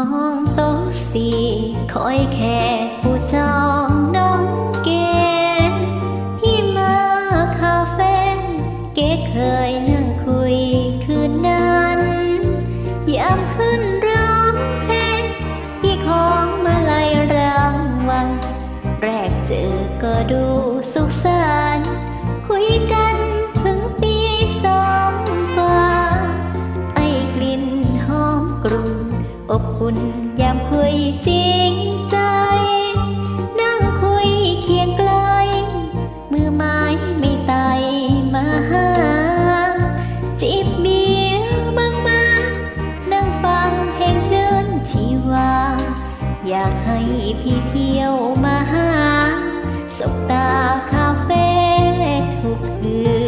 องโตสีคอยแค่ผู้จองน้องเกพี่มาคาเฟ่เก๋เคยนั่งคุยคืนนั้นยามขึ้นร้องเพลงพี่ของมาลายรางวัลแรกเจอก็ดู อบอุ่นยามคุยจริงใจ นั่งคุยเคียงไกล มือไม้ไม่ไตมาหา จิบเบียร์บางมานั่งฟังเพลงเชิญชีวา อยากให้พี่เที่ยวมาหา สบตาคาเฟ่ทุกคืน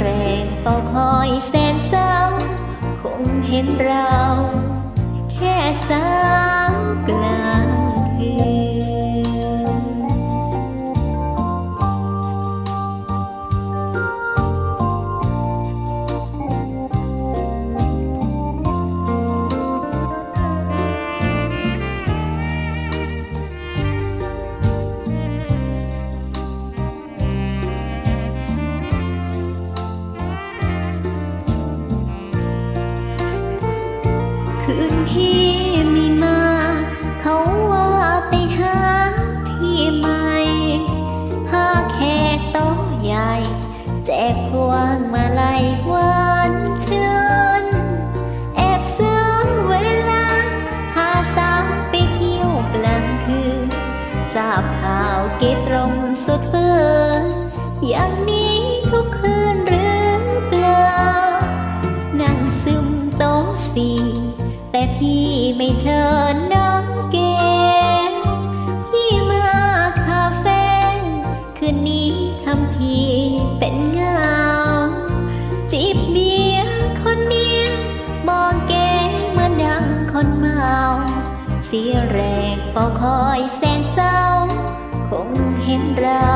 แรงเฝ้าคอยแสนเศร้า คงเห็นเรา แค่สาวกลา คืนพี่ไมีมา เขาว่าไปหาที่ใหม่หาแขกโต๊ะใหญ่ แจกพวงมาลัยหวานเชิญแอบเสื้อเวลา หาสาวไปเที่ยวกลางคืนทราบข่าวเกตรงสุดเฟื่ออย่างนี้ทุกคืนหรือเปล่า นั่งซึมโต๊ะสี่ แต่พี่ไม่เชิญน้องเกพี่มาคาเฟ่คืนนี้ทำทีเป็นเงาจีบเบียร์คนเดียวมองเกเหมือนดังคนเมาเสียแรงเฝ้าคอยแสนเศร้า คงเห็นเรา